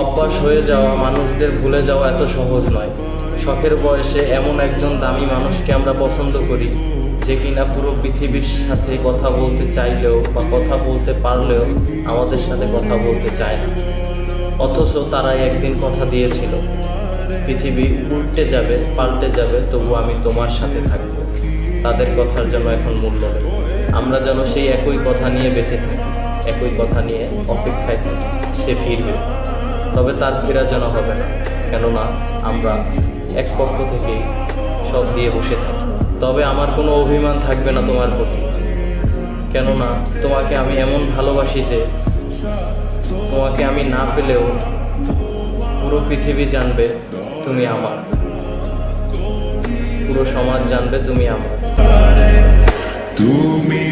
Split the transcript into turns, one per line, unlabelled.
অভ্যাস হয়ে যাওয়া, মানুষদের ভুলে যাওয়া এত সহজ নয়। শখের বয়সে এমন একজন দামি মানুষকে আমরা পছন্দ করি, যে কিনা পুরো পৃথিবীর সাথে কথা বলতে চাইলেও বা কথা বলতে পারলেও আমাদের সাথে কথা বলতে চায় না। অথচ তারাই একদিন কথা দিয়েছিল, পৃথিবী উল্টে যাবে, পাল্টে যাবে, তবু আমি তোমার সাথে থাকব। তাদের কথার জন্য এখন মূল্য নেই। আমরা যেন সেই একই কথা নিয়ে বেঁচে থাকি, একই কথা নিয়ে অপেক্ষায় থাকি, সে ফিরবে। তবে তার ফেরা যেন হবে না, কেননা আমরা এক পক্ষ থেকেই সব দিয়ে বসে থাকি। তবে আমার কোনো অভিমান থাকবে না তোমার প্রতি, কেননা তোমাকে আমি এমন ভালোবাসি যে তোমাকে আমি না পেলেও পুরো পৃথিবী জানবে তুমি আমার। পুরো সমাজ জানবে তুমি আমার।
তুমি